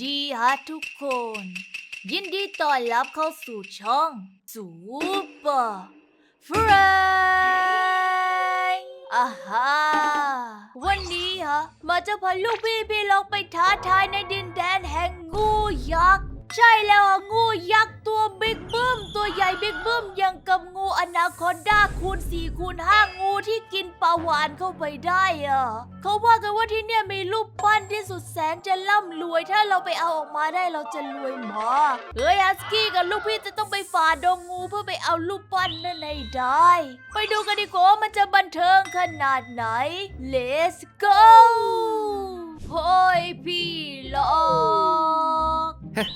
ดีฮะทุกคน ยินดีต้อนรับเข้าสู่ช่องซูเปอร์เฟรนอ่าฮะวันนี้ฮะมาจะพาลูกพี่พี่ลองไปท้าทายในดินแดนแห่งงูยักษ์ ใช่แล้วอะงูยักษ์ตัวบิ๊กบึ้ม ตัวใหญ่บิ๊กบึ้มยังกับงูอนาคอนดาคูณ4คูณ5งูที่าวานเข้าไปได้อะเขาว่ากันว่าที่เนี่ยมีรูปปั้นที่สุดแสนจะร่ำรวย ถ้าเราไปเอาออกมาได้เราจะรวยมากเฮ้ยฮัสกี้กับลูกพี่จะต้องไปฝ่าดงงูเพื่อไปเอารูปปั้นนั่นให้ได้ ไปดูกันดีกว่าว่ามันจะบันเทิงขนาดไหน Let's go โฮ้ยพี่ลอ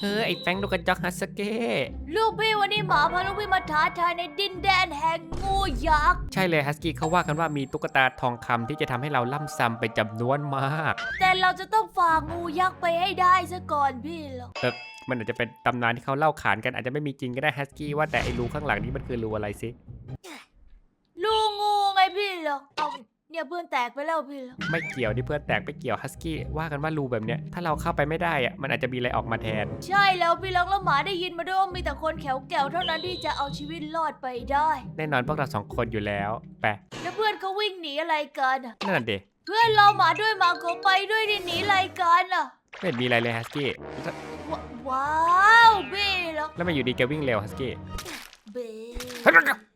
เฮ้ยไอ้แฟงลูกกระจอกฮัสเก้ลูกพี่วันนี้หมาพาลูกพี่มาท้าทายในดินแดนแห่งงูยักษ์ ใช่เลยฮัสกี้เขาว่ากันว่ามีตุ๊กตาทองคำที่จะทำให้เราล่ำซ้ำไปจำนวนมาก แต่เราจะต้องฝ่างูยักษ์ไปให้ได้ซะก่อนพี่หรอกเออมันอาจจะเป็นตำนานที่เขาเล่าขานกันอาจจะไม่มีจริงก็ได้ฮัสกี้ว่าแต่ไอ้รูข้างหลังนี้มันคือรูอะไรสิลูกงูไงพี่หรอก เอาเนี่ยเพื่อนแตกไปแล้วพี่หรอกไม่เกี่ยวนี่เพื่อนแตกไม่เกี่ยวฮัสกี้ว่ากันว่ารูแบบเนี้ยถ้าเราเข้าไปไม่ได้อะมันอาจจะมีอะไรออกมาแทน ใช่แล้วพี่หรอกแล้วหมาได้ยินมาด้วยว่ามีแต่คนแขวแก่วเท่านั้นที่จะเอาชีวิตรอดไปได้ แน่นอนพวกเราสองคนอยู่แล้วไปแล้วเพื่อนเขาวิ่งหนีอะไรกันอะนั่นนะเด็เพื่อนเราหมาด้วยหมาเขาไปด้วยดิหนีอะไรกันอะไม่เห็นมีอะไรเลยฮัสกี้วว้าวพี่หรอกแล้วมาอยู่ดีแกวิ่งเร็วฮัสกี้เบตัว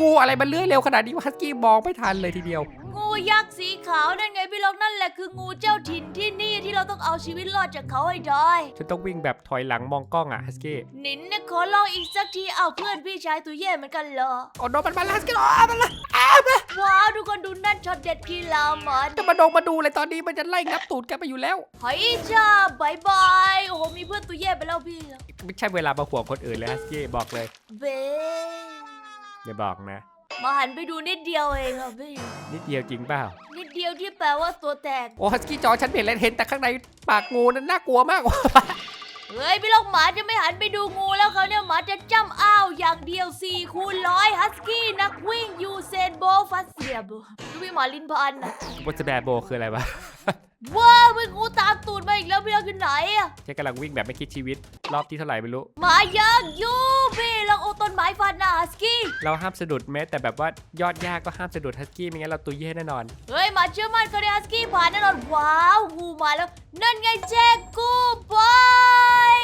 งูอะไรมันเลื้อยเร็วขนาดนี้ว่าฮัสกี้มองไม่ทันเลยทีเดียว งูยักษ์สีขาวนั่นไงพี่ล็อกนั่นแหละคืองูเจ้าถิ่นที่นี่ที่เราต้องเอาชีวิตรอดจากเขาให้ได้ ฉันต้องวิ่งแบบถอยหลังมองกล้องอะฮัสกี้นินเนี่ยขอลองอีกสักทีเอาเพื่อนพี่ชายตัวแย่เหมือนกันเหรอโอ้โนมันมาแล้วฮัสกี้อ๋อมันละว้าวทุกคนดูนั่นช็อตเด็ดกีฬามันจะมาดงมาดูเลยตอนนี้มันจะไล่งับตูดแกไปอยู่แล้วเฮ้ยจ้าบายบายโอ้โหมีเพื่อนตัวแย่ไปแล้วพี่เหรอไม่ใช่เวลามาห่วงคนอื่นเลยฮัสกี้บอกเลยเบ อย่าบอกนะ มาหันไปดูนิดเดียวเองอะพี่ นิดเดียวจริงเปล่า นิดเดียวที่แปลว่าตัวแตก โอ้ฮัสกี้จอฉันเห็นแล้วเห็นแต่ข้างในปากงูนั้นน่ากลัวมากว่ะ เฮ้ยพี่ล็อกหมาจะไม่หันไปดูงูแล้วเขาเนี่ยหมาจะจ้ำอ้าวอย่างเดียว4คูณร้อยฮัสกี้นักวิ่งยูเซนโบฟัสเซียบดูพี่หมาลินพันอะบนสแบโบคืออะไรวะ ว้าวเป็นงูตามตูดมาอีกแล้วพี่ล็อกอยู่ไหนอะฉันกำลังวิ่งแบบไม่คิดชีวิต รอบที่เท่าไหร่ไม่รู้หมายักษ์อยูพี่ล็อกโอาต้นไม้ฟันหน้าฮัสกี้เราห้ามสะดุดแม้แต่แบบว่ายอดหญ้าก็ห้ามสะดุดฮัสกี้ไม่งั้นเราตัวเย่แน่นอน เฮ้ยหมาเชื่อมั่นเขาได้ฮัสกี้ผ่านแน่นอนว้าวงูมาแล้ว นั่นไงแจ็คกูบอย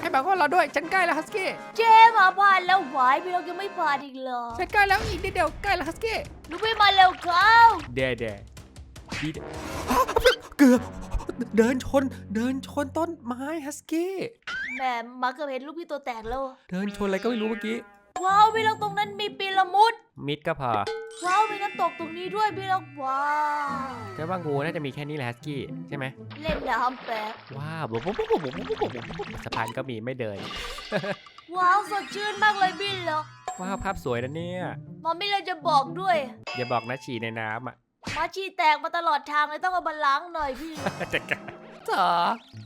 ให้บอกว่าเราด้วยฉันใกล้แล้วฮัสกี้เจหมาผ่านแล้วหวายพี่ล็อกยังไม่ผ่านอีกเหรอฉันใกล้แล้วอีกนิดเดียวใกล้แล้วฮัสกี้ลูกพี่มาเร็วเข้าเดเดดีเด เกือบเดินชน เดินชนต้นไม้ฮัสกี้แหมมาเกือบเห็นลูกพี่ตัวแตกแล้ว เดินชนอะไรก็ไม่รู้เมื่อกี้ ว้าวพี่ลองตรงนั้นมีปีละมุด มิดก็พอว้าวมีน้ำตกตรงนี้ด้วยพี่ลองว้าวแต่ว่างูน่าจะมีแค่นี้แหละฮัสกี้ใช่ไหมเล่นน้ำแปลกว้าวบุ๊บบุ๊บบุ๊บบุ๊บบุ๊บบุ๊บสะพานก็มีไม่เดิน ว้าวสดชื่นมากเลยพี่ลองว้าวภาพสวยนะเนี่ยมอมมี่เลยจะบอกด้วย อย่าบอกนะฉี่ในน้ำอะ มาชีแตกมาตลอดทางเลยต้องเอามาล้างหน่อยพี่จะกันจ๋อ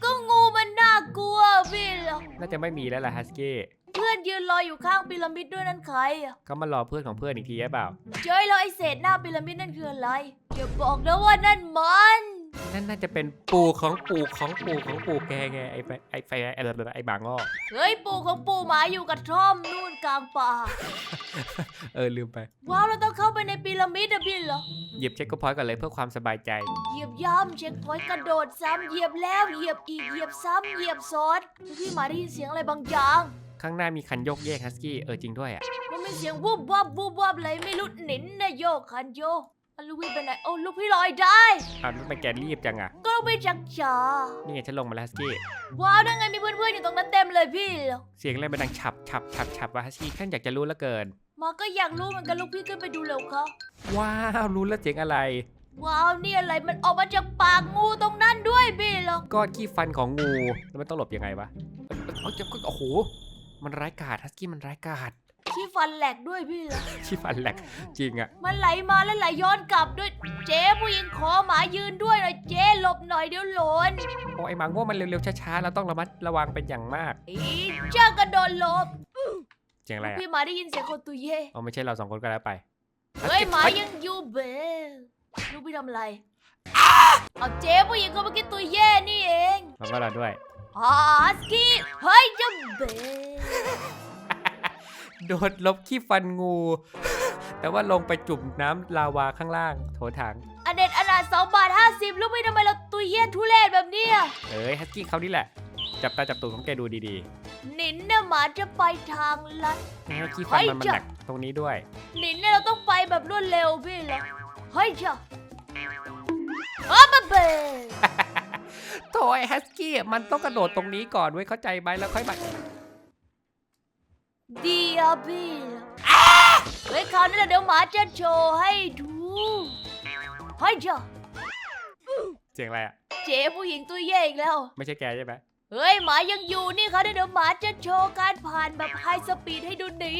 ก็งูมันน่ากลัวพี่ล็อกน่าจะไม่มีแล้วล่ะฮัสกี้เพื่อนยืนรออยู่ข้างพีระมิดด้วยนั่นใครอะเขามารอเพื่อนของเพื่อนอีกทีหรือเปล่า เจ้ยแล้วไอ้เศษหน้าพีระมิดนั่นคืออะไรอย่าบอกนะว่านั่นมัน นั่นน่าจะเป็นปู่ของปู่ของปู่ของปู่แกไงไอ้ไฟไอ้ไฟไอ้ไอ้บางอ้อเฮ้ยปู่ของปู่หมาอยู่กับท่อมนู่นกลางป่า เออลืมไป ว้าวเราต้องเข้าไปในพีระมิดอะพี่เหรอหยิบเช็คก็พอยต์ก่อนเลยเพื่อความสบายใจ เหยียบย่ำเช็คพอยต์กระโดดซ้ำเหยียบแล้วเหยียบอีกเหยียบซ้ำเหยียบซ้อนพี่หมาได้ยินเสียงอะไรบางอย่าง ข้างหน้ามีคันโยกเยกฮัสกี้เออจริงด้วยอะ มันมีเสียงวูบวับวูบวับอะไรไม่รู้หนินนะโยกคันโยก อะลูกพี่ไปไหนโอ้ลูกพี่ลอยได้ อ้าวทำไมแกรีบจังอะ ก็ลูกพี่จักจ๋านี่ไงฉันลงมาแล้วฮัสกี้ ว้าวนั่นไงมีเพื่อนๆอยู่ตรงนั้นเต็มเลยพี่เหรอเสียงอะไรมันดังฉับฉับฉับฉับวะฮัสกี้ฉันอยากจะรู้เหลือเกินมาก็อยากรู้เหมือนกันลูกพี่ขึ้นไปดูเร็วเขาว้าวรู้แล้วเสียงอะไร ว้าวนี่อะไรมันออกมาจากปากงูตรงนั้นด้วยพี่เหรอก้อนขี้ฟันของงู แล้วมันต้องหลบยังไงวะเอาจะโอ้โห มันร้ายกาจฮัสกี้มันร้ายกาจ ขี้ฟันแหลกด้วยพี่เหรอขี้ฟันแหลกจริงอะมันไหลมาแล้วไหลย้อนกลับด้วย เจ๊ผู้หญิงขอหมายืนด้วยหน่อยเจ๊หลบหน่อยเดี๋ยวหล่นโอ้ไอ้หมาง่วงมันเร็วๆช้าๆเราต้องระมัดระวังเป็นอย่างมากอีจ้ากระโดดหลบ เสียงอะไรอะพี่หมาได้ยินเสียงคนตุยเย่เอาไม่ใช่เราสองคนก็แล้วไปเฮ้ยหมายังอยู่เบลลูกพี่ทำอะไรเอาเจ๊ผู้หญิงคนเมื่อกี้ตัวแย่นี่เอง แล้วก็เราด้วยฮัสกี้เฮ้ยเจะเบ โดดลบขี้ฟันงู แต่ว่าลงไปจุ่มน้ำลาวาข้างล่าง โถถังอันเด็ดอนาถสองบาทห้าสิบรู้ไหมทำไมเราตัวแย่ทุเรศแบบเนี้ยเอ้ยฮัสกี้เขานี่แหละ จับตาจับตูดของแกดูดีหนินเนี่ยหมาจะไปทางลัด ๆแล้วขี้ฟันมันมันเฮ้ยจ้ะหนักตรงนี้ด้วยหนินเนี่ยเราต้องไปแบบรวดเร็วพี่เหรอเฮ้ยจ้ะอ้าบะเบโถไอ้ฮัสกี้มันต้องกระโดดตรงนี้ก่อนไว้ยเข้าใจไหมแล้วค่อยมา ดีอะพี่เหรอเฮ้ยคราวนี้แหละเดี๋ยวหมาจะโชว์ให้ดูเฮ้ยจ้ะเสียงอะไรอะ เจ๊ผู้หญิงตัวแย่อีกแล้ว ไม่ใช่แกใช่ไหม เฮ้ยหมายังอยู่นี่เขาเดี๋ยวหมาจะโชว์การผ่านแบบไฮสปีดให้ดูหนี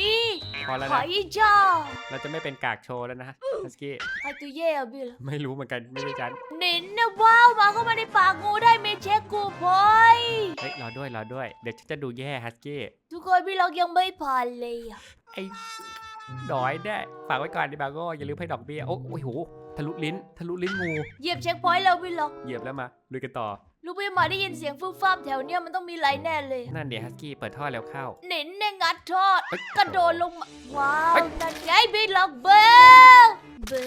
พอแล้วไฮนะจ้าเราจะไม่เป็นกากโชว์แล้วนะฮัสกี้ไฮตัวแย่อะพี่เหรอไม่รู้เหมือนกันไม่ใช่ฉันหนินนะว้าวหมาเข้ามาในปากงูได้ไม่เช็คกูพอยเฮ้ยรอด้วยรอด้วย เดี๋ยวฉันจะดูแย่ฮัสกี้ทุกคนพี่ล็อกยังไม่ผ่านเลยอะไอ้ดอยแน่ฝากไว้ก่อนดิบาโก้อย่าลืมให้ดอกเบี้ยโอ้โอ้โหทะลุลิ้น ทะลุลิ้นงูเหยียบเช็คพอยต์แล้วพี่ล็อกเหยียบแล้วมาลุยกันต่อ ลูกพี่หมาได้ยินเสียงฟึ่มฟ้ามแถวเนี้ยมันต้องมีอะไรแน่เลยนั่นเดี๋ยวฮัสกี้เปิดท่อแล้วเข้า หนินเนี่ยงัดทอดเฮ้ยกระโดดลงมาว้าวเฮ้ยนั่นไงพี่ล็อกเบลเบล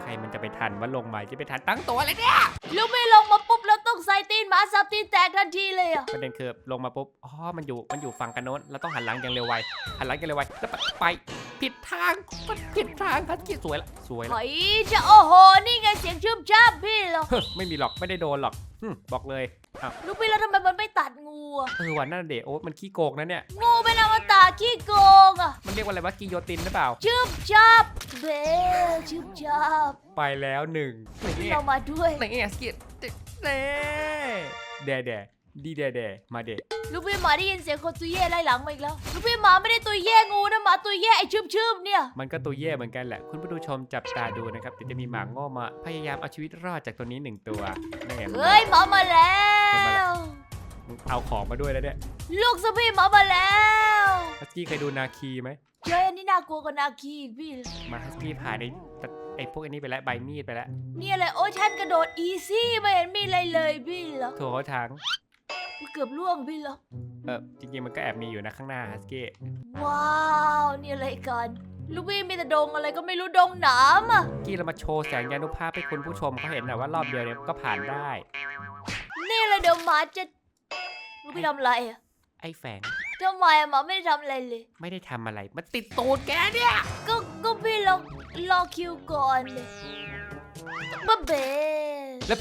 ใครมันจะไปทันว่าลงมาจะไปทันตั้งตัวเลยเนี่ยลูกพี่ลงมาปุ๊บแล้วต้องใส่ตีนหมาสับตีนแตกทันทีเลยอะประเด็นคือลงมาปุ๊บอ๋อมันอยู่มันอยู่ฝั่งกันโน้นเราต้องหันหลังอย่างเร็วไวหันหลังอย่างเร็วไวแล้วไปไป ผิดทางมันผิดทางฮัสกี้สวยละสวยละ เฮ้ยจะโอ้โห นี่ไงเสียงชื่มช้ำพี่ล็อกเฮ้อไม่มีหรอกไม่ได้โดนหรอกหึบอกเลยอ้าวลูกพี่แล้วทำไมมันไม่ตัดงูอะเออวันนั่นเดะโอ้มันขี้โกงนะเนี่ย งูเป็นอมตะขี้โกงอะมันเรียกว่าอะไรวะกิโยตินหรือเปล่า ชื่มชับเบลชื่มชับไปแล้วหนึ่งนี่เรามาด้วย นี่ฮัสกี้เน่เดะเดะดีเดะเดะมาเดะลูกพี่หมาได้ยินเสียงคนตัวแย่ไล่หลังมาอีกแล้ว ลูกพี่หมาไม่ได้ตัวแย่งูนะหมา ตัวแย่ไอชื่มชื่มๆเนี่ย มันก็ตัวแย่เหมือนกันแหละ คุณผู้ชมจับตาดูนะครับเดี๋ยวจะมีหมาโง่มาพยายามเอาชีวิตรอดจากตัวนี้หนึ่งตัวนั่นไงมันเฮ้ยหมามาแล้ว มึงเอาของมาด้วยแล้วเนี่ยลูกสะพี่หมามาแล้วฮัสกี้เคยดูนาคีไหมเจ้ยอันนี้น่ากลัวกว่านาคีอีกพี่ มาฮัสกี้ผ่านไอ้ตะไอ้พวกอันนี้ไปแล้วใบมีดไปแล้วนี่อะไรโอ้ฉันกระโดดอีซี่ไม่เห็นมีอะไรเลยพี่เหรอโถถัง เกือบล่วงพี่เหรอเออจริงๆมันก็แอบมีอยู่นะข้างหน้าฮัสกี้ว้าวนี่อะไรกัน ลูกพี่มีแต่ดงอะไรก็ไม่รู้ดงหนามอะกี้เรามาโชว์แสงยานุภาพให้คุณผู้ชมเขาเห็นนะว่ารอบเดียวเนี่ยก็ผ่านได้ นี่เลยเดี๋ยวหมาจะลูกพี่ทำอะไรอะไอ้แฝงทำไมอะหมาไม่ได้ทำอะไรเลย ไม่ได้ทำอะไร มันติดตูดแกเนี่ยก็ก็พี่รอรอคิวก่อนเลยบ้าเบ แล้ว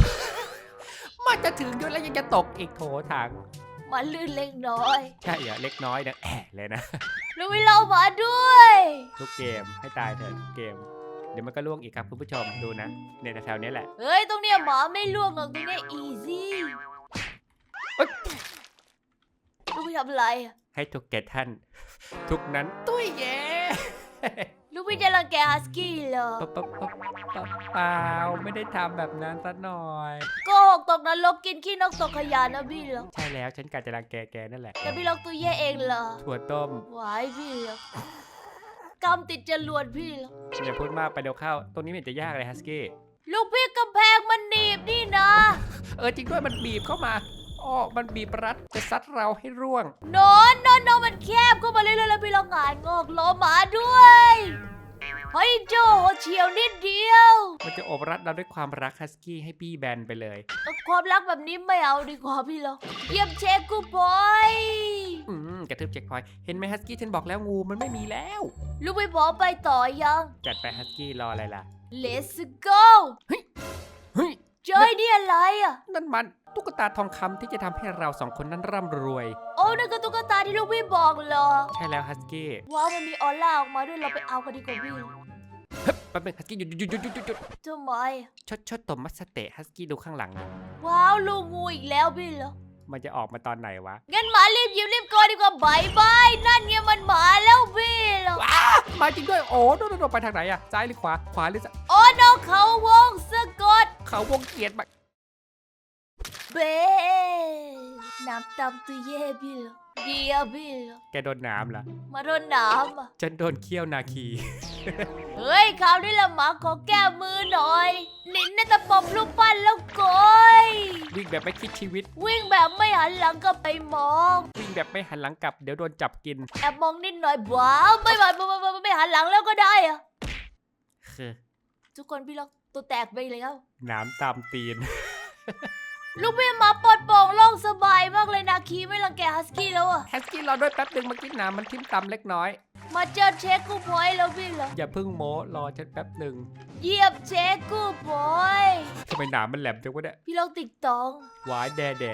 มันจะถึงด้วยแล้วยังจะตกอีกโถถังหมาลื่นเล็กน้อยใช่เหรอเล็กน้อยนะแอะเลยนะลูกพี่รอหมาด้วย ทุกเกมให้ตายเถอะทุกเกม เดี๋ยวมันก็ล่วงอีกครับคุณผู้ชมดูนะเนี่ยแถวๆเนี้ยแหละเฮ้ย ตรงเนี้ยหมาไม่ล่วงหรอกตรงเนี้ยอีซี่เอ้ยลูกพี่ทำอะไรอะให้ทุกแก่ท่าน ทุกนั้นตุ้ยแย่ ลูกพี่จะรังแกฮัสกี้เหรอปะปะปะปะเปล่าไม่ได้ทำแบบนั้นสักหน่อย โก็หกตกนรกกินขี้นกตกขยะนะพี่เหรอใช่แล้วฉันกาจะรังแกแกนั่นแหละ แต่พี่ล็อกตัวแย่เองเหรอถั่วต้มหวายพี่เหรอกำติดจรวดพี่เหรออย่าพูดมากไปเดี๋ยวเข้า ตรงนี้ไม่เห็นจะยากเลยฮัสกี้ ลูกพี่กำแพงมันหนีบนี่นะ เออจริงด้วยมันบีบเข้ามา อ้อมันบีบรัดจะซัดเราให้ร่วงนอนนอนนอนมันแคบเข้ามาเรื่อยๆแล้วพี่ล็อกงานงอกล้อหมาด้วยเฮ้ยโจเฉียวนิดเดียวมันจะโอบรัดเราด้วยความรักฮัสกี้ให้ปี้แบนไปเลยความรักแบบนี้ไม่เอาดีกว่าพี่ล็อกเยี่ยมเช็คกูปอยอืมกระทืบเช็คพอยต์เห็นไหมฮัสกี้ฉันบอกแล้วงูมันไม่มีแล้ว ลูกพี่พร้อมไปต่อยัง จัดไปฮัสกี้รออะไรล่ะ Let's go เฮ้ยเจยนี่อะไรอะ นั่นมัน ตุ๊กตาทองคำที่จะทำให้เราสองคนนั้นร่ำรวย โอ้นั่นก็ตุ๊กตาที่ลูกพี่บอกเหรอ ใช่แล้วฮัสกี้ว้าวมันมีออร่าออกมาด้วยเราไปเอากันดีกว่าพี่แป๊บนึงฮัสกี้หยุดหยุดหยุดหยุดหยุดหยุดทำไมอะชดชดตมมัสเตะฮัสกี้ดูข้างหลังว้าวลูกงูอีกแล้วพี่เหรอมันจะออกมาตอนไหนวะงั้นหมารีบหยิบรีบกอดีกว่าบายบายนั่นไงมันหมาแล้วพี่เหรอมาจริงด้วยโอ้โดนโดนไปทางไหนอะซ้ายหรือขวาขวาหรือซ้ายโอ้น้องเขาวงสะกดเขาวงเกียรติมา เบน้ำตามตัวเย่พี่เหรอเดียพี่เหรอแกโดนน้ำเหรอมาโดนน้ำอะฉันโดนเคี่ยวนาคี เฮ้ยคราวนี้ละหมาขอแก้มือหน่อยนินน่าจะปมลูกปั้นแล้วโกยวิ่งแบบไม่คิดชีวิต วิ่งแบบไม่หันหลังก็ไปมองวิ่งแบบไม่หันหลังกลับเดี๋ยวโดนจับกินแอบมองนิดหน่อยว้าวไม่ไม่ไม่ไม่ไม่ไม่หันหลังแล้วก็ได้อะคือทุกคนพี่ล็อกตัวแตกไปแล้วน้ำตามตีน ลูกพี่หมาปลอดโปร่งโล่งสบายมากเลยนาคีไม่รังแกฮัสกี้แล้วอะแฮสกี้รอด้วยแป๊บหนึ่งเมื่อกี้น้ำมันทิ่มตำเล็กน้อย มาเจอเช็คกู้พอยต์แล้วพี่เหรออย่าเพึ่งโม้รอฉันแป๊บหนึ่งเหยียบเช็คกู้พอยต์ทำไมน้ำมันแหลมจังวะเนี่ยพี่ล็อกติ๊กตองวายแดแด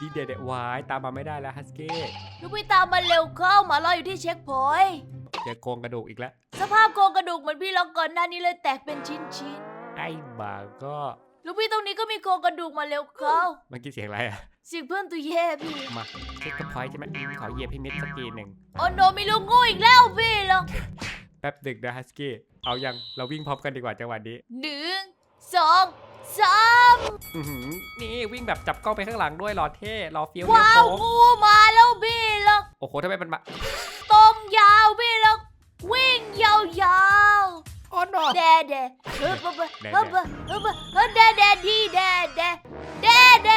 ดีแดแดวายตามมาไม่ได้แล้วฮัสกี้ลูกพี่ตามมาเร็วเข้าหมารออยู่ที่เช็คพอยต์เจอโครงกระดูกอีกแล้วสภาพโครงกระดูกเหมือนพี่ล็อกก่อนหน้านี้เลยแตกเป็นชิ้นชิ้นไอ้บ่าก็ๆ ลูกพี่ตรงนี้ก็มีโครงกระดูกมาเร็วเข้าเมื่อกี้เสียงอะไรอะเสิเพื่อนตัวเย่พี่มาเช็คกระพอยต์ใช่ไหมขอเหยียบให้มิดสักทีหนึ่งโอ้โนมีลูกงูอีกแล้วพี่ล็อกแป๊บหนึ่งนะฮัสกี้เอายังเราวิ่งพร้อมกันดีกว่าจังหวะนี้หนึ่งสองสามอื้อหือนี่วิ่งแบบจับกล้องไปข้างหลังด้วยรอเท่รอเฟี้ยวเฟี้ยวว้าวโค้งงูมาแล้วพี่ล็อกโอ้โหทำไมมันมาตรงยาวพี่ล็อกวิ่งยาว ๆโอ้โนแดแดเฮ้ยเฮ้ยเฮ้ยเฮ้ยเฮ้ยเฮ้ยแดแดดีแดแดแดแด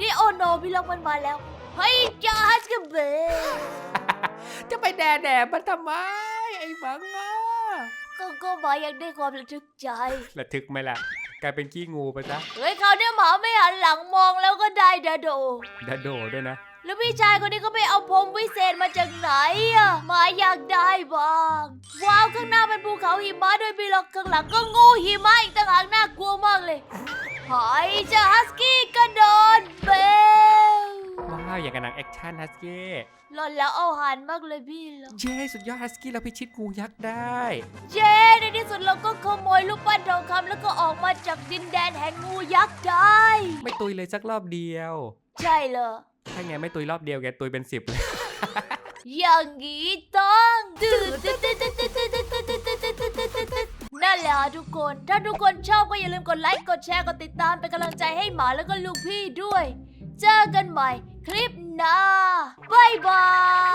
ดีโอโนพี่ล็อกมันมาแล้ว เฮ้ยจ้าฮัสกับเบจะไปแดแดมันทำไม ไอ้บังอะก็ก็มาอยากได้ความระทึกใจ ระทึกไหมล่ะ กลายเป็นขี้งูไปซะ เฮ้ยเขาวเนี่ยหมาไม่หันหลังมองแล้วก็ได้ดาโด ดาโดด้วยนะ แล้วพี่ชายคนนี้ก็ไปเอาพรมวิเศษมาจากไหนอะหมาอยากได้บ้าง ว้าวข้างหน้าเป็นภูเขาหิมะด้วยพี่ล็อกข้างหลังก็งูหิมะอีกต่างหากน่ากลัวมากเลยหายเจะฮัสกี้กระโดดเบลว้าวอย่างกับหนังแอคชั่นฮัสกี้หล่อนแล้วเอาหันมากเลยพี่ล็อกเย้สุดยอดฮัสกี้เราพิชิตงูยักษ์ได้ เย้ในที่สุดเราก็ขโมยลูกปั้นทองคำแล้วก็ออกมาจากดินแดนแห่งงูยักษ์ได้ ไม่ตุยเลยสักรอบเดียว ใช่เลยถ้ ช่ไงไม่ตุยรอบเดียวแกตุยเป็นสิบเลย อย่างงี้ต้องนั่นแหละะทุกคน ถ้าทุกคนชอบก็อย่าลืมกดไลค์กดแชร์กดติดตามเป็นกำลังใจให้หมาแล้วก็ลูกพี่ด้วย เจอกันใหม่คลิปหน้าบ๊ายบาย